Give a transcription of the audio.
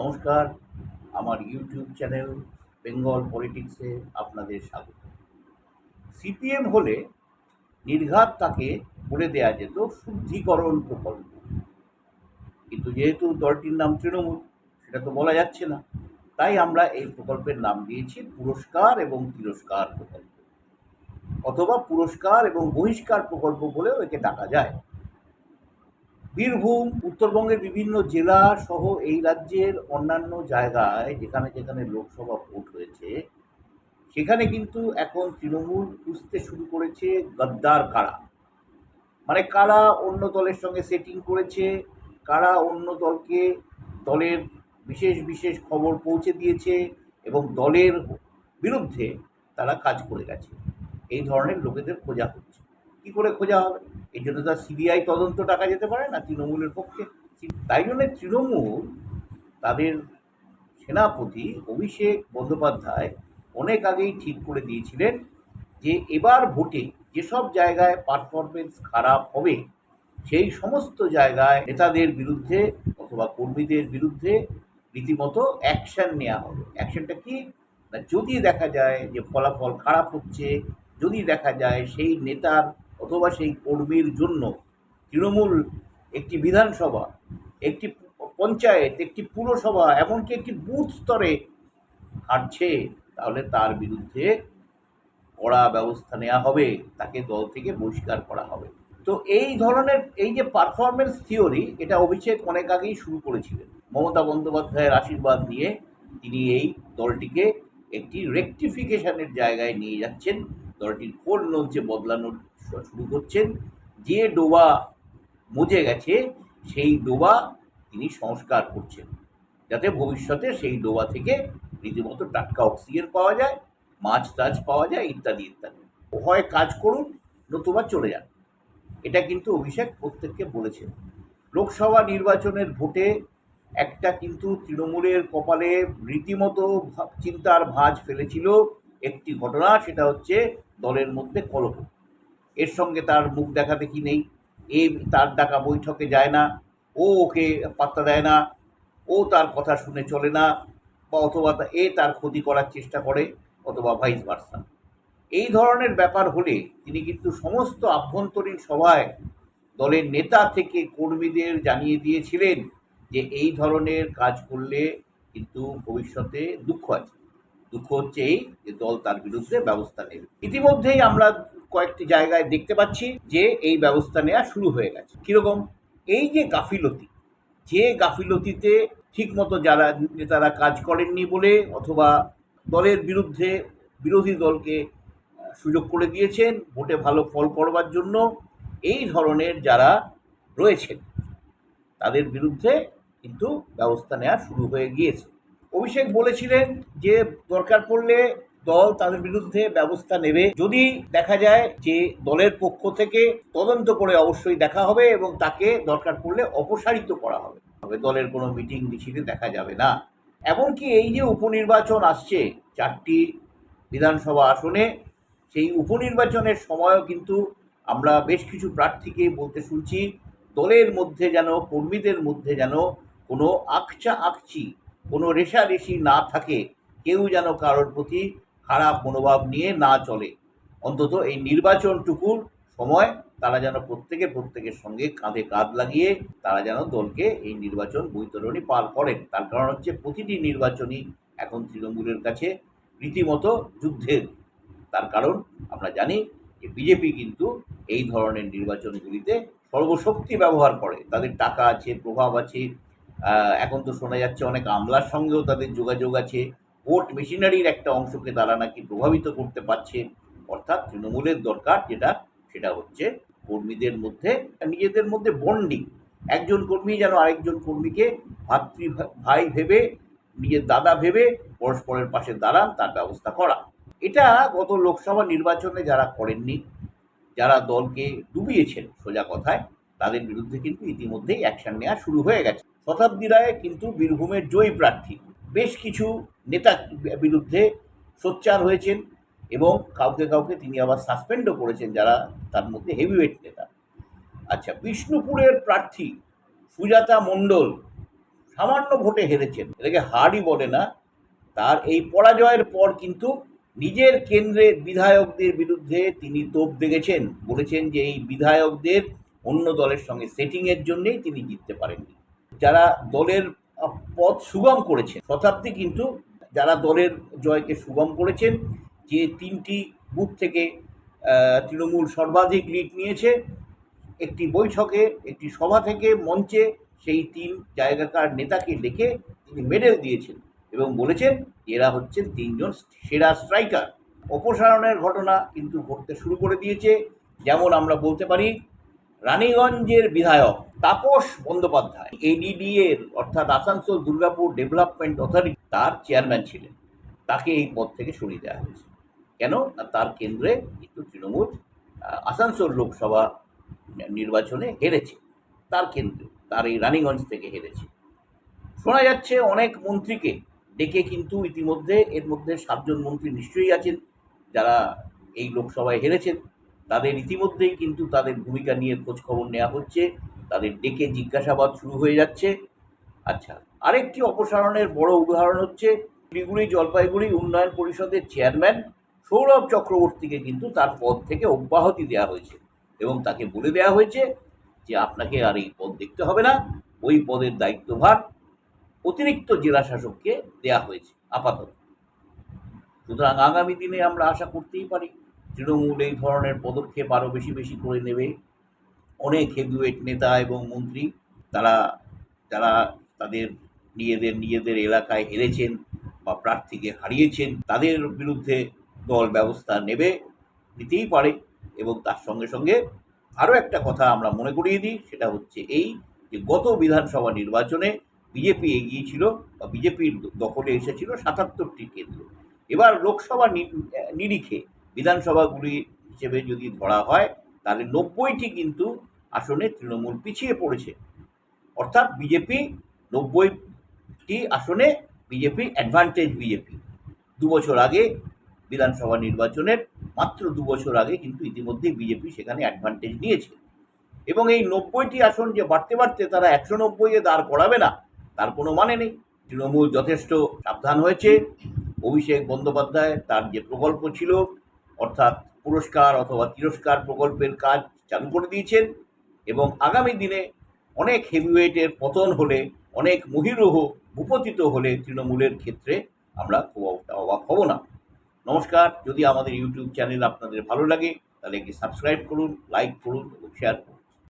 নমস্কার। আমার YouTube channel Bengal পলিটিক্সে আপনাদের স্বাগত। সিপিএম হলে নির্ঘাত তাকে বলে দেয়া যেত শুদ্ধিকরণ প্রকল্প। কিন্তু যেহেতু দলটির নাম তৃণমূল, সেটা তো বলা যাচ্ছে না। তাই আমরা এই প্রকল্পের নাম দিয়েছি পুরস্কার এবং তিরস্কার প্রকল্প। অথবা পুরস্কার এবং বহিষ্কার প্রকল্প বলেও একে ডাকা যায়। বীরভূম, উত্তরবঙ্গের বিভিন্ন জেলা সহ এই রাজ্যের অন্যান্য জায়গায় যেখানে যেখানে লোকসভা ভোট হয়েছে, সেখানে কিন্তু এখন তৃণমূল খুঁজতে শুরু করেছে গদ্দার কারা। মানে কারা অন্য দলের সঙ্গে সেটিং করেছে, কারা অন্য দলকে দলের বিশেষ বিশেষ খবর পৌঁছে দিয়েছে এবং দলের বিরুদ্ধে তারা কাজ করে গেছে। এই ধরনের লোকেদের খোঁজা হচ্ছে। কী করে খোঁজা হবে? এই জন্য তার সিবিআই তদন্ত টাকা যেতে পারে না তৃণমূলের পক্ষে। তাই জন্য তৃণমূল, তাদের সেনাপতি অভিষেক বন্দ্যোপাধ্যায় অনেক আগেই ঠিক করে দিয়েছিলেন যে এবার ভোটে যেসব জায়গায় পারফরমেন্স খারাপ হবে, সেই সমস্ত জায়গায় নেতাদের বিরুদ্ধে অথবা কর্মীদের বিরুদ্ধে রীতিমতো অ্যাকশন নেওয়া হবে। অ্যাকশনটা কি? না যদি দেখা যায় যে ফলাফল খারাপ হচ্ছে, যদি দেখা যায় সেই নেতার অথবা সেই কর্মীর জন্য তৃণমূল একটি বিধানসভা, একটি পঞ্চায়েত, একটি পুরসভা, এমনকি একটি বুথ স্তরে হারছে তাহলে তার বিরুদ্ধে কড়া ব্যবস্থা নেওয়া হবে, তাকে দল থেকে বহিষ্কার করা হবে। তো এই ধরনের, এই যে পারফরমেন্স থিওরি এটা অভিষেক অনেক আগেই শুরু করেছিলেন। মমতা বন্দ্যোপাধ্যায়ের আশীর্বাদ নিয়ে তিনি এই দলটিকে একটি রেকটিফিকেশনের জায়গায় নিয়ে যাচ্ছেন। দলটির কোন লঞ্চে বদলানো শুরু করছেন, যে ডোবা মজে গেছে, সেই ডোবা তিনি সংস্কার করছেন। যাতে ভবিষ্যতে সেই ডোবা থেকে রীতিমতো টাটকা অক্সিজেন পাওয়া যায়, মাছ টাছ পাওয়া যায়, ইত্যাদি ইত্যাদি। হয় কাজ করুন, নতুবা চলে যান। এটা কিন্তু অভিষেক প্রত্যেককে বলেছেন। লোকসভা নির্বাচনের ভোটে একটা কিন্তু তৃণমূলের কপালে রীতিমতো চিন্তার ভাঁজ ফেলেছিল। একটি ঘটনা, সেটা হচ্ছে দলের মধ্যে কলহ। এর সঙ্গে তার মুখ দেখা দেখি নেই? এ তার ডাকা বৈঠকে যায় না। ও ওকে পাত্তা দেয় না। ও তার কথা শুনে চলে না বা অথবা এ তার ক্ষতি করার চেষ্টা করে অথবা ভাইস ভার্সা এই ধরনের ব্যাপার হলে তিনি কিন্তু সমস্ত আভ্যন্তরীণ সভায় দলের নেতা থেকে কর্মীদের জানিয়ে দিয়েছিলেন যে এই ধরনের কাজ করলে কিন্তু ভবিষ্যতে দুঃখ আছে। দুঃখ হচ্ছে এই যে দল তার বিরুদ্ধে ব্যবস্থা নেবে। ইতিমধ্যেই আমরা কয়েকটি জায়গায় দেখতে পাচ্ছি যে এই ব্যবস্থা নেওয়া শুরু হয়ে গেছে। কীরকম? এই যে গাফিলতি, যে গাফিলতিতে ঠিকমতো যারা নেতারা কাজ করেননি বলে অথবা দলের বিরুদ্ধে বিরোধী দলকে সুযোগ করে দিয়েছেন, ভোটে ভালো ফল করবার জন্য এই ধরনের যারা রয়েছেন, তাদের বিরুদ্ধে কিন্তু ব্যবস্থা নেওয়া শুরু হয়ে গিয়েছে। অভিষেক বলেছিলেন যে দরকার পড়লে দল তাদের বিরুদ্ধে ব্যবস্থা নেবে। যদি দেখা যায় যে দলের পক্ষ থেকে তদন্ত করে অবশ্যই দেখা হবে এবং তাকে দরকার পড়লে অপসারিত করা হবে। তবে দলের কোনো মিটিং মিছিলে দেখা যাবে না। এমনকি এই যে উপনির্বাচন আসছে, চারটি বিধানসভা আসনে, সেই উপনির্বাচনের সময়ও কিন্তু আমরা বেশ কিছু প্রার্থীকে বলতে শুনছি, দলের মধ্যে যেন, কর্মীদের মধ্যে যেন কোনো আকচা আকচি কোনো রেশারেশি না থাকে, কেউ যেন কারোর প্রতি খারাপ মনোভাব নিয়ে না চলে। অন্তত এই নির্বাচনটুকুর সময় তারা যেন প্রত্যেকে প্রত্যেকের সঙ্গে কাঁধে কাঁধ লাগিয়ে তারা যেন দলকে এই নির্বাচন বৈতরণী পার করেন। তার কারণ হচ্ছে প্রতিটি নির্বাচনই এখন তৃণমূলের কাছে রীতিমতো যুদ্ধের। তার কারণ আমরা জানি যে বিজেপি কিন্তু এই ধরনের নির্বাচনগুলিতে সর্বশক্তি ব্যবহার করে। তাদের টাকা আছে, প্রভাব আছে এখন তো শোনা যাচ্ছে অনেক আমলার সঙ্গেও তাদের যোগাযোগ আছে। ভোট মেশিনারির একটা অংশকে তারা নাকি প্রভাবিত করতে পারছে। অর্থাৎ তৃণমূলের দরকার যেটা, সেটা হচ্ছে কর্মীদের মধ্যে, নিজেদের মধ্যে বন্ডিং। একজন কর্মী যেন আরেকজন কর্মীকে ভাতৃ ভাই ভেবে, নিজের দাদা ভেবে পরস্পরের পাশে দাঁড়ান, তার ব্যবস্থা করা। এটা গত লোকসভা নির্বাচনে যারা করেননি, যারা দলকে ডুবিয়েছেন সোজা কথায় তাদের বিরুদ্ধে কিন্তু ইতিমধ্যেই অ্যাকশন নেওয়া শুরু হয়ে গেছে। শতাব্দী রায় কিন্তু বীরভূমের জয়ী প্রার্থী। বেশ কিছু নেতা বিরুদ্ধে সোচ্চার হয়েছেন এবং কাউকে কাউকে তিনি আবার সাসপেন্ডও করেছেন যারা তার মধ্যে হেভিওয়েট নেতা। আচ্ছা বিষ্ণুপুরের প্রার্থী সুজাতা মণ্ডল সামান্য ভোটে হেরেছেন। এটাকে হারই বলে না। তার এই পরাজয়ের পর কিন্তু নিজের কেন্দ্রের বিধায়কদের বিরুদ্ধে তিনি তোপ দেখেছেন বলেছেন যে এই বিধায়কদের অন্য দলের সঙ্গে সেটিংয়ের জন্যেই তিনি জিততে পারেননি। যারা দলের পথ সুগম করেছেন, শতাব্দী কিন্তু যারা দলের জয়কে সুগম করেছেন, যে তিনটি বুথ থেকে তৃণমূল সর্বাধিক লিড নিয়েছে, একটি বৈঠকে, একটি সভা থেকে, মঞ্চে, সেই তিন জায়গাকার নেতাকে ডেকে তিনি মেডেল দিয়েছেন এবং বলেছেন এরা হচ্ছেন তিনজন সেরা স্ট্রাইকার অপসারণের ঘটনা কিন্তু ঘটতে শুরু করে দিয়েছে। যেমন আমরা বলতে পারি রানীগঞ্জের বিধায়ক তাপস বন্দ্যোপাধ্যায় এডিডি এর অর্থাৎ আসানসোল দুর্গাপুর ডেভেলপমেন্ট অথরিটি তার চেয়ারম্যান ছিলেন। তাকে এই পদ থেকে সরিয়ে দেওয়া হয়েছে। কেন? তার কেন্দ্রে কিন্তু তৃণমূল আসানসোল লোকসভা নির্বাচনে হেরেছে। তার কেন্দ্রে, তার এই রানীগঞ্জ থেকে হেরেছে। শোনা যাচ্ছে অনেক মন্ত্রীকে ডেকে কিন্তু ইতিমধ্যে এর মধ্যে সাতজন মন্ত্রী নিশ্চয়ই আছেন, যারা এই লোকসভায় হেরেছেন। তাদের ইতিমধ্যেই কিন্তু তাদের ভূমিকা নিয়ে খোঁজখবর নেওয়া হচ্ছে। তাদের ডেকে জিজ্ঞাসাবাদ শুরু হয়ে যাচ্ছে। আচ্ছা আরেকটি অপসারণের বড় উদাহরণ হচ্ছে শিলিগুড়ি জলপাইগুড়ি উন্নয়ন পরিষদের চেয়ারম্যান সৌরভ চক্রবর্তীকে কিন্তু তার পদ থেকে অব্যাহতি দেওয়া হয়েছে এবং তাকে বলে দেওয়া হয়েছে যে আপনাকে আর এই পদ দেখতে হবে না, ওই পদের দায়িত্বভার অতিরিক্ত জেলা শাসককে দেয়া হয়েছে আপাতত। সুতরাং আগামী দিনে আমরা আশা করতেই পারি তৃণমূল এই ধরনের পদক্ষেপ আরও বেশি বেশি করে নেবে। অনেক হেভিওয়েট নেতা এবং মন্ত্রী তারা, যারা তাদের নিজেদের নিজেদের এলাকায় হেরেছেন বা প্রার্থীকে হারিয়েছেন, তাদের বিরুদ্ধে দল ব্যবস্থা নেবে, নিতেই পারে এবং তার সঙ্গে সঙ্গে আরও একটা কথা আমরা মনে করিয়ে দিই, সেটা হচ্ছে এই যে গত বিধানসভা নির্বাচনে বিজেপি এগিয়েছিল বা বিজেপির দখলে এসেছিল সাতাত্তরটি কেন্দ্র। এবার লোকসভা নিরিখে বিধানসভাগুলি হিসেবে যদি ধরা হয়, তাহলে নব্বইটি কিন্তু আসনে তৃণমূল পিছিয়ে পড়েছে। অর্থাৎ বিজেপি নব্বইটি আসনে বিজেপি অ্যাডভান্টেজ বিজেপি। দু বছর আগে বিধানসভা নির্বাচনের মাত্র দু বছর আগে কিন্তু ইতিমধ্যেই বিজেপি সেখানে অ্যাডভান্টেজ নিয়েছে। এবং এই নব্বইটি আসন যে বাড়তে বাড়তে তারা একশো নব্বইয়ে দাঁড় করাবে না, তার কোনো মানে নেই। তৃণমূল যথেষ্ট সাবধান হয়েছে। অভিষেক বন্দ্যোপাধ্যায় তার যে প্রকল্প ছিল অর্থাৎ পুরস্কার অথবা তিরস্কার প্রকল্পের কাজ চালু করে দিয়েছেন এবং আগামী দিনে অনেক হেভিওয়েটের পতন হলে, অনেক মহিরুহ উপতিত হলে তৃণমূলের ক্ষেত্রে আমরা খুব অবাক হব না। নমস্কার। যদি আমাদের ইউটিউব চ্যানেল আপনাদের ভালো লাগে, তাহলে একটি সাবস্ক্রাইব করুন, লাইক করুন এবং শেয়ার করুন।